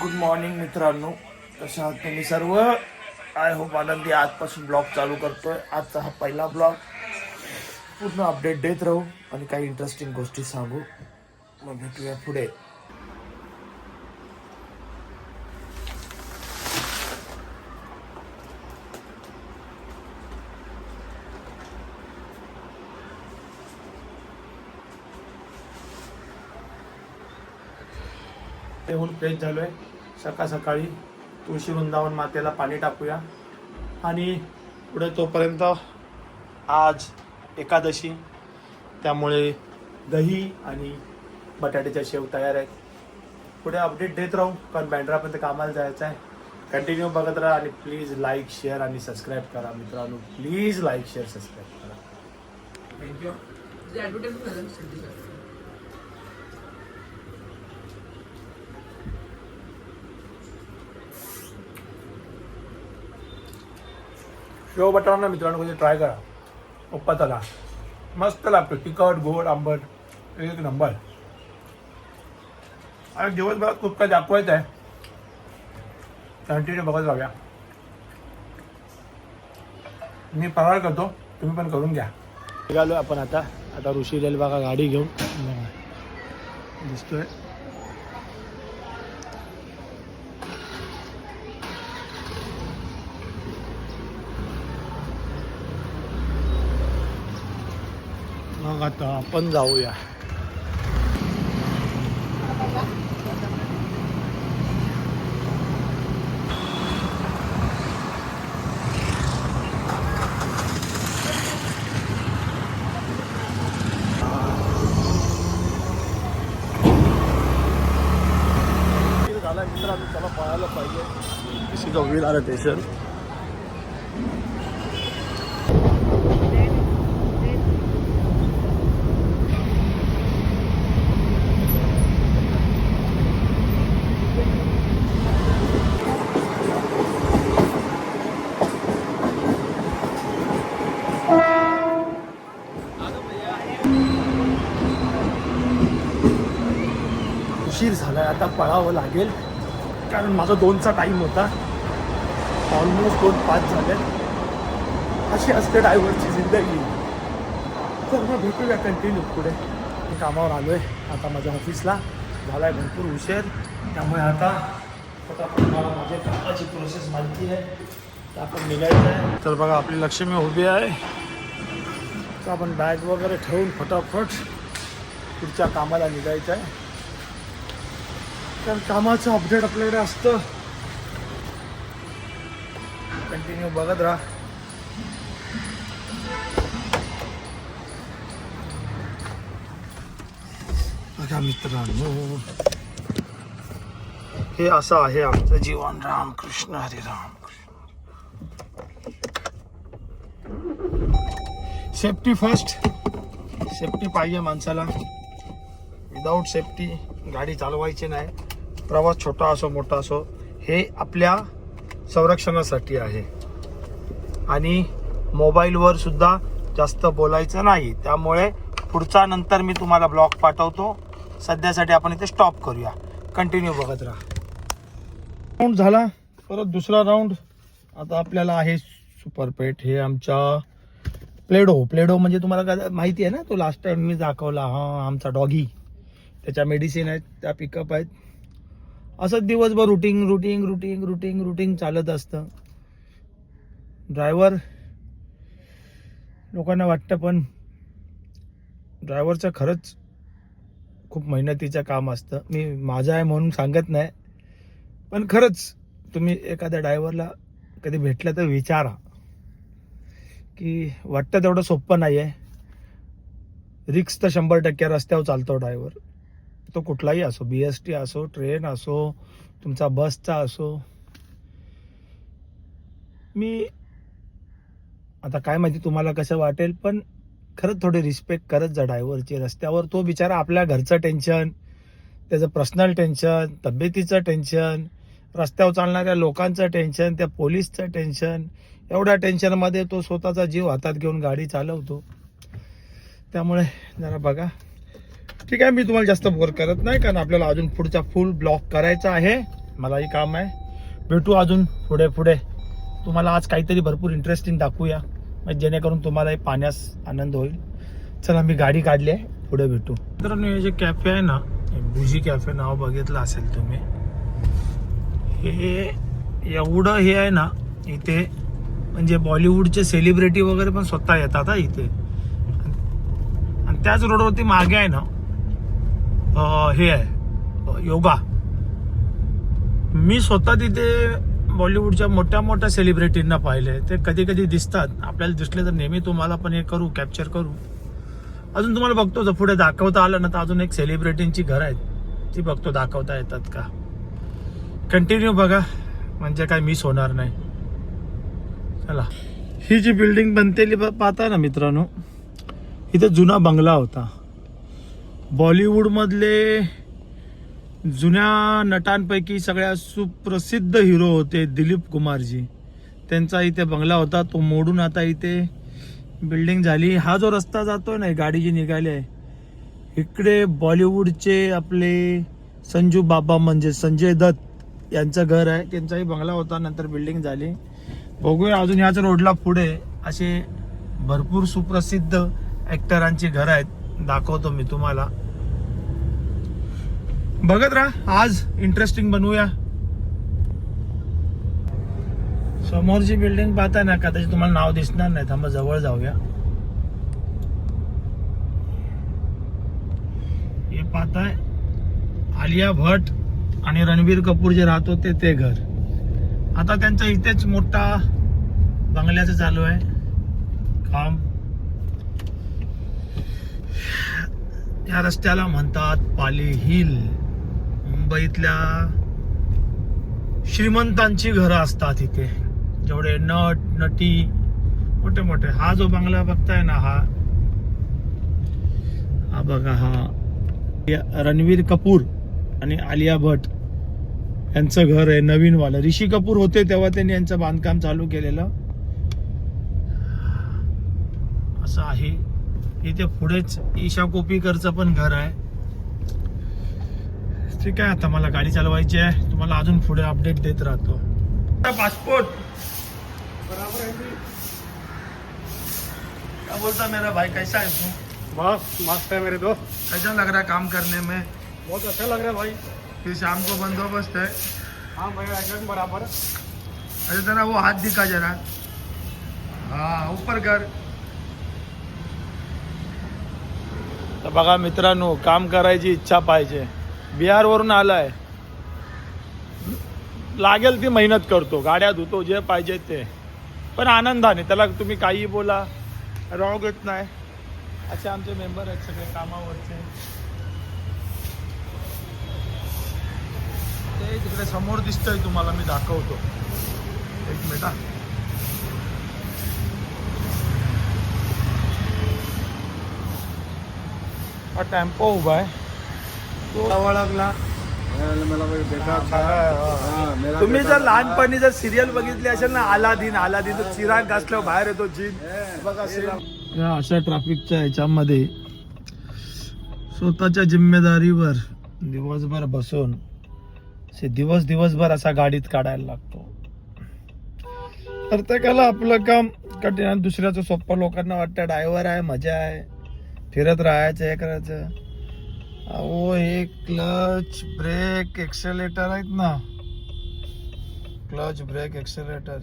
Good morning मित्रांनो. कशा आहात तुम्ही सर्व? आय होप आनंदी आजपासून ब्लॉग चालू करतोय. आजचा हा पहिला ब्लॉग पूर्ण अपडेट देत राहू आणि काही इंटरेस्टिंग गोष्टी सांगू. मग भेटूया पुढे. येऊन फ्रेश आहे सकाळ सकाळी तुळशी वृंदावन मातेला पाणी टाकूया. आणि पुढे तोपर्यंत आज एकादशी. त्यामुळे दही आणि बटाट्याच्या शेव तयार आहेत. पुढे अपडेट देत राहू कारण बँड्रापर्यंत कामाला जायचं आहे. कंटिन्यू बघत राहा आणि प्लीज लाईक शेअर आणि सबस्क्राईब करा मित्रांनो. प्लीज लाईक शेअर सबस्क्राईब करा. थँक्यू शेव बटाटा ना मित्रांनो कधी ट्राय करा. उपवासाला मस्त लागतो. तिखट गोड आंबट एक नंबर आणि दिवसभरात खूप काही दाखवायचं आहे. कंटिन्यू बघत राहूया. मी फराळ करतो. तुम्ही पण करून घ्या. निघालो आपण आता. आता ऋषी रेल बघा गाडी घेऊन. दिसतोय. मग आता आपण जाऊया. झाला मित्रांनो त्याला पळायला पाहिजे. आलं स्टेशन उशीर आहे आता पळावं लागेल. कारण माझा दोनचा टाईम होता. ऑलमोस्ट दोन पाच झाले अशी असते ड्रायव्हरची जिंदगी. तर मग भेटूया कंटिन्यू पुढे. मी कामावर आलो आहे आता माझ्या ऑफिसला झाला आहे भरपूर उशीर. त्यामुळे आता मला माझ्या कामाची प्रोसेस माहिती आहे. तर आपण निघायचं आहे तर बघा आपली लक्ष्मी उभी आहे. तर आपण बॅग वगैरे ठेवून फटाफट पुढच्या कामाला निघायचं आहे तर कामाचं अपडेट आपल्याकडे असतं. कंटिन्यू बघत राहा. बघा मित्रांनो. हे असं आहे आमचं जीवन. राम कृष्ण हरे राम. सेफ्टी फर्स्ट सेफ्टी पाहिजे माणसाला. विदाऊट सेफ्टी गाडी चालवायची नाही. प्रवास छोटा असो मोठा असो हे आपल्या संरक्षणासाठी आहे. आणि मोबाईलवर सुद्धा जास्त बोलायचं नाही. त्यामुळे पुढचा नंतर मी तुम्हाला ब्लॉग पाठवतो. सध्यासाठी आपण इथे स्टॉप करूया. कंटिन्यू बघत राहा. राऊंड झाला. परत दुसरा राऊंड आता आपल्याला आहे सुपरपेट हे आमच्या प्लेडो प्लेडो म्हणजे तुम्हाला काय माहिती आहे ना? तो लास्ट टाइम मी दाखवला. हा आमचा डॉगी त्याच्या मेडिसिन आहेत त्या पिकअप आहेत. असंच दिवसभर routine routine routine routine routine चालत असतं. ड्रायव्हर लोकांना वाटतं पण ड्रायव्हरचं खरंच खूप मेहनतीचं काम असतं. मी माझं आहे म्हणून सांगत नाही. पण खरंच तुम्ही एखाद्या ड्रायव्हरला कधी भेटलं तर विचारा. की वाटतं तेवढं सोपं नाही आहे रिक्स तर शंभर टक्के रस्त्यावर चालतो ड्रायव्हर तो कुठलाही असो बी एस टी असो ट्रेन असो तुमचा बसचा असो. मी आता काय माहिती तुम्हाला कसं वाटेल पण खरंच थोडी रिस्पेक्ट करत जा ड्रायव्हरची रस्त्यावर तो बिचारा आपल्या घरचं टेन्शन त्याचं पर्सनल टेन्शन तब्येतीचं टेन्शन रस्त्यावर चालणाऱ्या लोकांचं टेन्शन त्या पोलीसचं टेन्शन एवढ्या टेन्शनमध्ये तो स्वतःचा जीव हातात घेऊन गाडी चालवतो. त्यामुळे जरा बघा. ठीक आहे मी तुम्हाला जास्त बोर करत नाही कारण आपल्याला अजून पुढचा फुल ब्लॉक करायचा आहे. मलाही काम आहे. भेटू अजून पुढे पुढे. तुम्हाला आज काहीतरी भरपूर इंटरेस्टिंग दाखवूया. म्हणजे जेणेकरून तुम्हालाही पाहण्यास आनंद होईल. चला मी गाडी काढली आहे. पुढे भेटू. मित्रांनो हे जे कॅफे आहे ना हे कॅफे नाव बघितलं असेल तुम्ही. हे एवढं हे आहे ना इथे म्हणजे बॉलिवूडचे सेलिब्रिटी वगैरे पण स्वतः येतात हा इथे. आणि त्याच रोडवरती मागे आहे ना हे आहे योगा मी स्वतः तिथे बॉलिवूडच्या मोठ्या मोठ्या सेलिब्रिटींना पाहिले. ते कधी कधी दिसतात. आपल्याला दिसले तर नेहमी तुम्हाला पण हे करू कॅप्चर करू. अजून तुम्हाला बघतो जर पुढे दाखवता आलं ना तर अजून एक सेलिब्रिटींची घर आहेत. ती बघतो दाखवता येतात का? कंटिन्यू बघा. म्हणजे काय मिस होणार नाही. चला. ही जी बिल्डिंग बनतेली ब- पाहता ना मित्रांनो. इथे जुना बंगला होता. बॉलिवूडमधले जुन्या नटांपैकी सगळ्या सुप्रसिद्ध हिरो होते दिलीप कुमारजी. त्यांचा इथे बंगला होता तो मोडून आता इथे बिल्डिंग झाली. हा जो रस्ता जातोय ना गाडी जी निघाली आहे इकडे बॉलिवूडचे आपले संजू बाबा म्हणजे संजय दत्त यांचं घर आहे. त्यांचाही बंगला होता नंतर बिल्डिंग झाली. बघूया अजून ह्याच रोडला पुढे असे भरपूर सुप्रसिद्ध ॲक्टरांची घरं आहेत. दाखवतो मी तुम्हाला. बघत राहा आज इंटरेस्टिंग बनवूया. समोरची बिल्डिंग पाहताय ना कदाचित तुम्हाला नाव दिसणार नाही थांबा जवळ जाऊया. हे पाहताय आलिया भट आणि रणबीर कपूर जे राहत होते ते घर. आता त्यांचा इथेच मोठा बंगल्याचं चालू आहे. काम या रस्त्याला म्हणतात पाली हिल. मुंबईतल्या श्रीमंतांची घरं असतात इथे. जेवढे नट नटी मोठे मोठे. हा जो बंगला बघताय ना हा. हा बघा हा. या- रणवीर कपूर आणि आलिया भट यांचं घर आहे नवीन वालं ऋषी कपूर होते तेव्हा त्यांनी यांचं बांधकाम चालू केलेलं. असं आहे. इथे पुढेच ईशा कोपीकरचं पण घर आहे. ठीक आहे आता मला गाडी चालवायची आहे. तुम्हाला अजून पुढे अपडेट देत राहतो. पासपोर्ट बराबर है जी क्या बोलता मेरा भाई कैसा है तू? बस मस्त है मेरे दोस्त. कैसा लग रहा है काम करने में? बहुत अच्छा लग रहा है भाई. फिर शाम को बंदोबस्त है। हाँ भाई एकदम बराबर. है अरे जरा वो हाथ दिखा जरा। हाँ ऊपर कर। तर बघा मित्रांनो काम करायची इच्छा पाहिजे. बिहारवरून आलाय. लागेल ती मेहनत करतो गाड्या धुतो जे पाहिजे ते. पण आनंदाने त्याला तुम्ही काही बोला रॉग येत नाही. असे आमचे मेंबर आहेत सगळे कामावरचे. ते तिकडे समोर दिसतंय तुम्हाला मी दाखवतो. एक मिनिट हा. हा टेम्पो उभा आहे. तो ओळखला. तुम्ही जर लहानपणी जर सिरियल बघितली असेल ना आलादीन आलादीन तो चिराग घासल्यावर बाहेर येतो जीन. बघा अशा ट्रॅफिकच्या ह्याच्यामध्ये स्वतःच्या जिम्मेदारीवर दिवसभर बसून दिवस दिवसभर असा गाडीत काढायला लागतो. प्रत्येकाला आपलं काम कठीण दुसऱ्याचं सोपं. लोकांना वाटतं ड्रायव्हर आहे मजा आहे. फिरत राहायचं हे करायचं. अहो हे क्लच ब्रेक एक्सेलेटर आहेत ना. क्लच ब्रेक एक्सेलेटर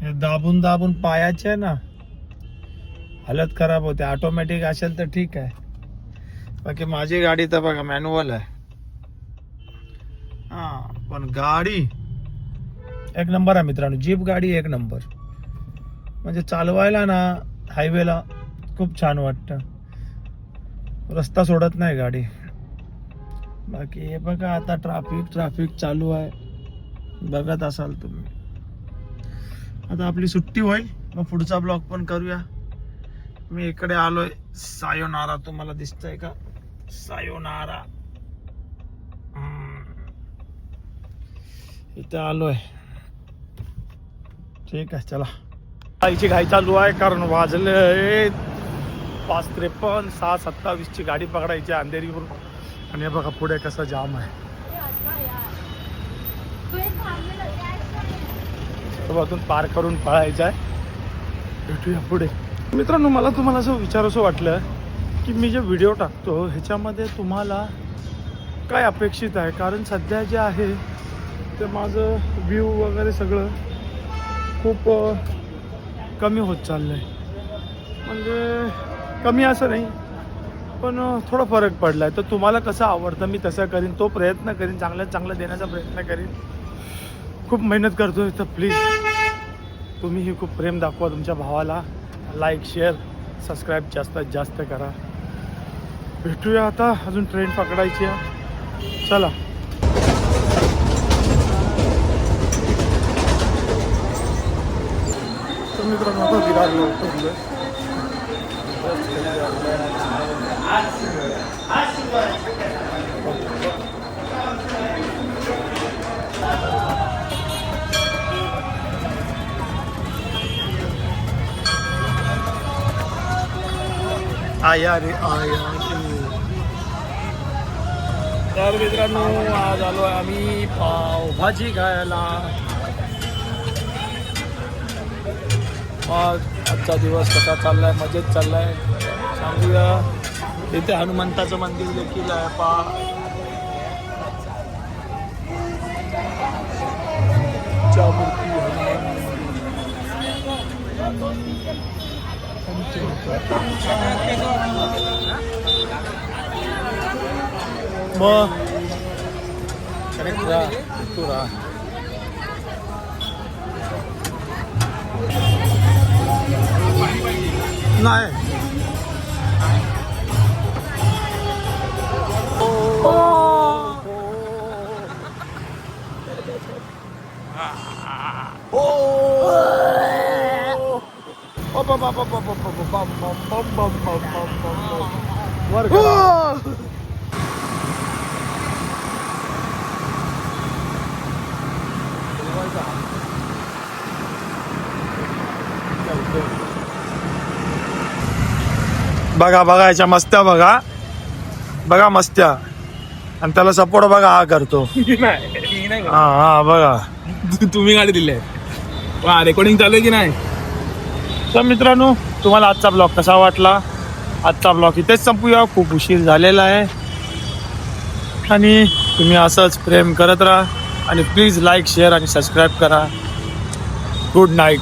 हे दाबून दाबून पायाचे आहे ना. हालत खराब होते. ऑटोमॅटिक असेल तर ठीक आहे. बाकी माझी गाडी तर बघा मॅन्युअल आहे. हा पण गाडी एक नंबर आहे मित्रांनो. जीप गाडी एक नंबर म्हणजे चालवायला ना हायवेला खूप छान वाटतं. रस्ता सोडत नाही गाडी. बाकी हे बघा आता ट्राफिक ट्राफिक चालू आहे. बघत असाल तुम्ही. आता आपली सुट्टी होईल मग पुढचा ब्लॉग पण करूया. मी इकडे आलोय. सायोनारा तुम्हाला दिसतंय का? सायोनारा. इथे आलोय. ठीक आहे चला. आईची घाई चालू आहे कारण वाजले पाच त्रेपन्न सहा सत्तावीसची गाडी पकडायची अंधेरीवरून. आणि हे बघा पुढे कसा जाम आहे. अजून पार करून पळायचं आहे. भेटूया पुढे. मित्रांनो मला तुम्हाला असं विचार असं वाटलं की मी जे व्हिडिओ टाकतो ह्याच्यामध्ये तुम्हाला काय अपेक्षित आहे? कारण सध्या जे आहे ते माझं व्ह्यू वगैरे सगळं खूप कमी होत चाललं आहे म्हणजे कमी असं नाही. पण थोडा फरक पडला आहे तर तुम्हाला कसं आवडतं मी तसं करीन तो प्रयत्न करीन चांगल्यात चांगलं देण्याचा प्रयत्न करीन. खूप मेहनत करतो तर प्लीज तुम्हीही खूप प्रेम दाखवा तुमच्या भावाला. लाईक शेअर सबस्क्राईब जास्तीत जास्त करा. भेटूया आता अजून ट्रेन पकडायची आहे. चला. तर मित्रांनो आता आया रे आया तर मित्रांनो आज आलो आहे आम्ही पावभाजी खायला. मग आजचा दिवस कसा चाललाय? मजेत चाललाय? सांगूया. इथे हनुमंताचं मंदिर देखील आहे पा मूर्ती मग. तू राहा. Oh. बघा बघा याच्या मस्त्या बघा. बघा मस्त्या. आणि त्याला सपोर्ट बघा हा करतो. हा हा बघा. तुम्ही गाडी दिली आहे. रेकॉर्डिंग चालू आहे की नाही? तर मित्रांनो तुम्हाला आजचा ब्लॉग कसा वाटला? आजचा ब्लॉग इथेच संपूया. खूप उशीर झालेला आहे. आणि तुम्ही असंच प्रेम करत राहा. आणि प्लीज लाईक शेअर आणि सबस्क्राईब करा. Good night